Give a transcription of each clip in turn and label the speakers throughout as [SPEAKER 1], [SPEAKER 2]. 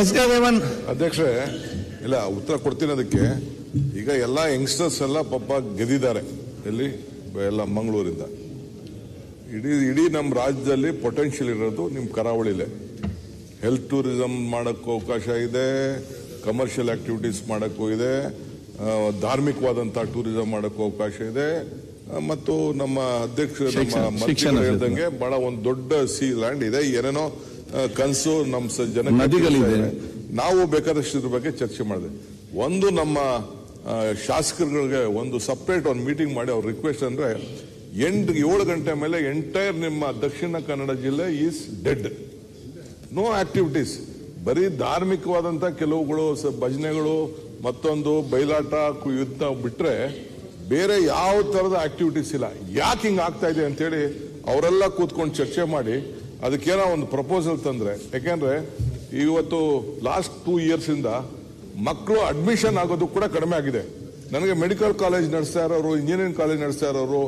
[SPEAKER 1] S K raven
[SPEAKER 2] ಅಧ್ಯಕ್ಷರೇ ಇಲ್ಲ ಉತ್ತರ ಕೊಡ್ತೀನಿ ಅದಕ್ಕೆ. ಈಗ ಎಲ್ಲ ಯಂಗ್ಸ್ಟರ್ಸ್ ಎಲ್ಲ ಪಾಪ ಗೆದ್ದಿದ್ದಾರೆ. ಎಲ್ಲಿ? ಎಲ್ಲ ಮಂಗಳೂರಿಂದ. ಇಡೀ ಇಡೀ ನಮ್ಮ ರಾಜ್ಯದಲ್ಲಿ ಪೊಟೆನ್ಷಿಯಲ್ ಇರೋದು ನಿಮ್ಮ ಕರಾವಳಿಲೇ. ಹೆಲ್ತ್ ಟೂರಿಸಂ ಮಾಡೋಕ್ಕೂ ಅವಕಾಶ ಇದೆ ಕಮರ್ಷಿಯಲ್ ಆಕ್ಟಿವಿಟೀಸ್ ಮಾಡೋಕ್ಕೂ ಇದೆ ಧಾರ್ಮಿಕವಾದಂಥ ಟೂರಿಸಂ ಮಾಡೋಕ್ಕೂ ಅವಕಾಶ ಇದೆ. ಮತ್ತು ನಮ್ಮ ಅಧ್ಯಕ್ಷರು ನಮ್ಮ ಹೇಳ್ದಂಗೆ ಬಹಳ ಒಂದು ದೊಡ್ಡ ಸಿ ಲ್ಯಾಂಡ್ ಇದೆ. ಏನೇನೋ ಕನಸು ನಮ್ಮ ಜನ
[SPEAKER 1] ನದಿಗಳಿದೆ.
[SPEAKER 2] ನಾವು ಬೇಕಾದಷ್ಟು ಇದ್ರ ಬಗ್ಗೆ ಚರ್ಚೆ ಮಾಡಿದೆ. ಒಂದು ನಮ್ಮ ಶಾಸಕರುಗಳಿಗೆ ಒಂದು ಸಪ್ರೇಟ್ ಒಂದು ಮೀಟಿಂಗ್ ಮಾಡಿ ಅವ್ರ ರಿಕ್ವೆಸ್ಟ್ ಅಂದ್ರೆ ಎಂಟು ಏಳು ಗಂಟೆ ಮೇಲೆ ಎಂಟೈರ್ ನಿಮ್ಮ ದಕ್ಷಿಣ ಕನ್ನಡ ಜಿಲ್ಲೆ ಈಸ್ ಡೆಡ್ ನೋ ಆಕ್ಟಿವಿಟೀಸ್ ಬರೀ ಧಾರ್ಮಿಕವಾದಂತ ಕೆಲವುಗಳು ಭಜನೆಗಳು ಮತ್ತೊಂದು ಬಯಲಾಟ ಯುದ್ಧ ಬಿಟ್ರೆ ಬೇರೆ ಯಾವ ತರದ ಆಕ್ಟಿವಿಟೀಸ್ ಇಲ್ಲ. ಯಾಕೆ ಹಿಂಗ್ ಆಗ್ತಾ ಇದೆ ಅಂತೇಳಿ ಅವರೆಲ್ಲ ಕೂತ್ಕೊಂಡು ಚರ್ಚೆ ಮಾಡಿ ಅದಕ್ಕೇನೋ ಒಂದು ಪ್ರಪೋಸಲ್ ತಂದ್ರೆ ಯಾಕೆಂದ್ರೆ ಇವತ್ತು ಲಾಸ್ಟ್ ಟೂ ಇಯರ್ಸ್ ಇಂದ ಮಕ್ಕಳು ಅಡ್ಮಿಷನ್ ಆಗೋದು ಕೂಡ ಕಡಿಮೆ ಆಗಿದೆ. ನನಗೆ ಮೆಡಿಕಲ್ ಕಾಲೇಜ್ ನಡೆಸ್ತಾ ಇರೋರು ಇಂಜಿನಿಯರಿಂಗ್ ಕಾಲೇಜ್ ನಡೆಸ್ತಾ ಇರೋರು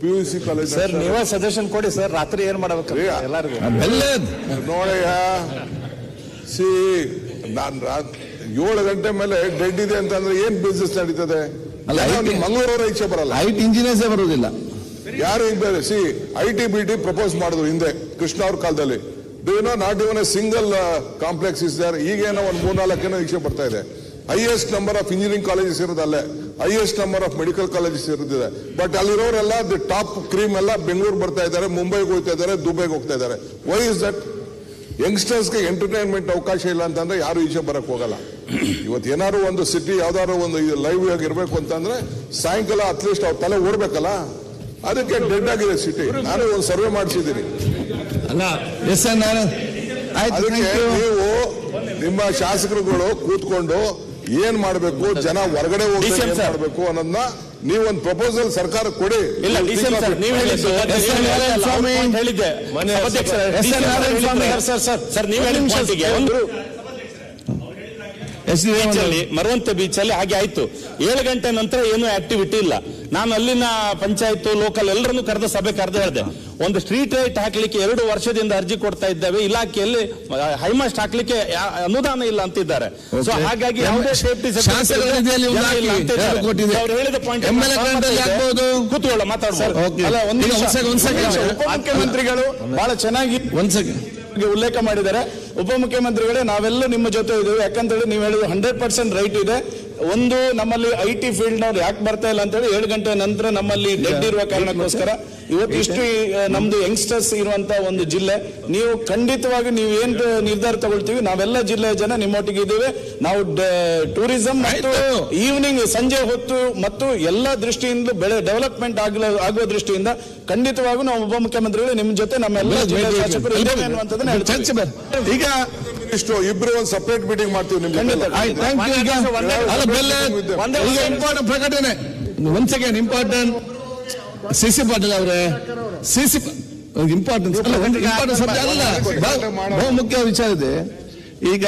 [SPEAKER 2] P U C college
[SPEAKER 3] sir ನೀವೇ ಸಜೆಷನ್ ಕೊಡಿ ಸರ್ ರಾತ್ರಿ ಏನ್ ಮಾಡಬೇಕು ಎಲ್ಲರಿಗೂ.
[SPEAKER 2] ನೋಡಯ್ಯ ಸಿ ನಾನು ಏಳು ಗಂಟೆ ಮೇಲೆ ಡೆಡ್ ಇದೆ ಅಂತಂದ್ರೆ ಏನ್ ಬಿಸ್ನೆಸ್ ನಡೀತದೆ?
[SPEAKER 1] ಅಲ್ಲ, IT
[SPEAKER 2] ಇಚ್ಛೆ ಬರಲ್ಲ.
[SPEAKER 1] ಐಟ್ ಇಂಜಿನಿಯರ್ಸೇ ಬರುವುದಿಲ್ಲ
[SPEAKER 2] ಯಾರು ಈಗ C, I T B T propose ಮಾಡಿದ್ರು ಹಿಂದೆ, ಕೃಷ್ಣ ಅವ್ರ ಕಾಲದಲ್ಲಿ. Do no not even a single complex is ಈಗೇನೋ ಒಂದು ಮೂರ್ನಾಲ್ಕೇನೋ ಈಕ್ಷೆ ಬರ್ತಾ ಇದೆ. Highest number of engineering colleges ಇರೋದಲ್ಲೇ highest number of medical colleges ಇರೋದಿದೆ but ಅಲ್ಲಿರೋರೆಲ್ಲ ದಿ ಟಾಪ್ ಕ್ರೀಮ್ ಎಲ್ಲ ಬೆಂಗಳೂರು ಬರ್ತಾ ಇದ್ದಾರೆ, ಮುಂಬೈಗೆ ಹೋಗ್ತಾ ಇದ್ದಾರೆ, ದುಬೈಗೆ ಹೋಗ್ತಾ ಇದ್ದಾರೆ. ವೈ ಇಸ್ ದಟ್ ಯಂಗ್ಸ್ಟರ್ಸ್ಗೆ ಎಂಟರ್ಟೈನ್ಮೆಂಟ್ ಅವಕಾಶ ಇಲ್ಲ ಅಂತಂದ್ರೆ ಯಾರು ಈಚೆ ಬರಕ್ ಹೋಗಲ್ಲ. ಇವತ್ತು ಏನಾದ್ರು ಒಂದು ಸಿಟಿ ಯಾವ್ದಾದ್ರು ಒಂದು ಲೈವ್ ಆಗಿ ಇರಬೇಕು ಅಂತಂದ್ರೆ ಸಾಯಂಕಾಲ ಅಟ್ಲೀಸ್ಟ್ ಅವ್ರ ತಲೆ ಓಡ್ಬೇಕಲ್ಲ. ಅದಕ್ಕೆ ಡೆಡ್ ಆಗಿದೆ ಸಿಟಿ ನಾನು ಒಂದು ಸರ್ವೆ ಮಾಡಿಸಿದ್ದೀನಿ.
[SPEAKER 1] ಅಲ್ಲ ಎಸ್ ಎನ್
[SPEAKER 2] ಅದಕ್ಕೆ ನೀವು ನಿಮ್ಮ ಶಾಸಕರುಗಳು ಕೂತ್ಕೊಂಡು ಏನ್ ಮಾಡಬೇಕು ಜನ ಹೊರಗಡೆ ಹೋಗಿ. ಮಾಡಬೇಕು ಅನ್ನೋದನ್ನ ನೀವೊಂದು ಪ್ರಪೋಸಲ್ ಸರ್ಕಾರ ಕೊಡಿ.
[SPEAKER 3] ಇಲ್ಲ ನೀವು ಹೇಳಿದ್ದು. ಸರ್ ಸರ್ ಸರ್ ಸರ್ ನೀವು ಹೇಳಿದ
[SPEAKER 1] ನಿಮಿಷ ಅಲ್ಲಿ
[SPEAKER 3] ಬೀಚಲ್ಲಿ ಮರವಂತೆ ಬೀಚ್ ಅಲ್ಲಿ ಹಾಗೆ ಆಯ್ತು. ಏಳು ಗಂಟೆ ನಂತರ ಏನು ಆಕ್ಟಿವಿಟಿ ಇಲ್ಲ. ನಾನು ಅಲ್ಲಿನ ಪಂಚಾಯತ್ ಲೋಕಲ್ ಎಲ್ಲರನ್ನು ಕರೆದ ಸಭೆ ಕರೆದು ಹೇಳಿದೆ. ಒಂದು ಸ್ಟ್ರೀಟ್ ಲೈಟ್ ಹಾಕ್ಲಿಕ್ಕೆ ಎರಡು ವರ್ಷದಿಂದ ಅರ್ಜಿ ಕೊಡ್ತಾ ಇದ್ದೇವೆ. ಇಲಾಖೆಯಲ್ಲಿ ಹೈಮಾಸ್ಟ್ ಹಾಕ್ಲಿಕ್ಕೆ ಅನುದಾನ ಇಲ್ಲ ಅಂತಿದ್ದಾರೆ. ಸೊ. ಹಾಗಾಗಿ ಯಾವುದೇ ಸೇಫ್ಟಿ. ಅವ್ರು ಹೇಳಿದ ಪಾಯಿಂಟ್. ಕೂತ್ಕೊಳ್ಳ ಮಾತಾಡ್ಬೋದು. ಮುಖ್ಯಮಂತ್ರಿಗಳು. ಬಹಳ ಚೆನ್ನಾಗಿ ಉಲ್ಲೇಖ ಮಾಡಿದ್ದಾರೆ. ಉಪಮುಖ್ಯಮಂತ್ರಿಗಳೇ, ನಾವೆಲ್ಲ ನಿಮ್ಮ ಜೊತೆ ಇದ್ದೀವಿ. ಯಾಕಂತೇಳಿ ನೀವು ಹೇಳಿದ್ರು ಹಂಡ್ರೆಡ್ ಪರ್ಸೆಂಟ್ ರೈಟ್ ಇದೆ. ಒಂದು ನಮ್ಮಲ್ಲಿ ಐ ಟಿ ಫೀಲ್ಡ್ ನವ್ರು ಯಾಕೆ ಬರ್ತಾ ಇಲ್ಲ ಅಂತೇಳಿ, ಏಳು ಗಂಟೆ ನಂತರ ನಮ್ಮಲ್ಲಿ ಡೆಡ್ ಇರುವ ಕಾರಣಕ್ಕೋಸ್ಕರ ಇವತ್ತು ಇಷ್ಟು ನಮ್ದು ಯಂಗ್ಸ್ಟರ್ಸ್ ಇರುವಂತ ಒಂದು ಜಿಲ್ಲೆ. ನೀವು ಖಂಡಿತವಾಗಿ ನೀವು ಏನ್ ನಿರ್ಧಾರ ತಗೊಳ್ತೀವಿ ನಾವೆಲ್ಲ ಜಿಲ್ಲೆಯ ಜನ ನಿಮ್ಮೊಟ್ಟಿಗೆ ಇದ್ದೇವೆ. ನಾವು ಟೂರಿಸಂ ಮತ್ತು. ಈವ್ನಿಂಗ್ ಸಂಜೆ ಹೊತ್ತು ಮತ್ತು ಎಲ್ಲ ದೃಷ್ಟಿಯಿಂದ ಬೆಳೆ ಡೆವಲಪ್ಮೆಂಟ್ ಆಗಲ ಆಗುವ ದೃಷ್ಟಿಯಿಂದ ಖಂಡಿತವಾಗೂ ನಾವು ಉಪಮುಖ್ಯಮಂತ್ರಿಗಳು ನಿಮ್ಮ ಜೊತೆ ನಮ್ಮೆಲ್ಲ ಶಾಸಕರು ಇದ್ದೇವೆ ಅನ್ನುವಂಥದ್ದನ್ನ
[SPEAKER 1] ಈಗ
[SPEAKER 2] ಇಷ್ಟು ಇಬ್ರು ಒಂದು ಸಪರೇಟ್ ಮೀಟಿಂಗ್ ಮಾಡ್ತೀವಿ ನಿಮ್
[SPEAKER 1] ಥ್ಯಾಂಕ್ ಯು ಈಗ.
[SPEAKER 3] ಒಂದೇ-
[SPEAKER 1] ಅಲ್ಲ ಬೆಲ್ಲ ಈಗ ಇಂಪಾರ್ಟೆಂಟ್ ಪ್ರಕಟಣೆ. ಒಂದ್ second important C C Patil ಅವರೇ ಸಿ ಸಿ ಇಂಪಾರ್ಟೆಂಟ್ ಅಲ್ಲ ಬಹುಮುಖ್ಯ ವಿಚಾರ ಇದೆ. ಈಗ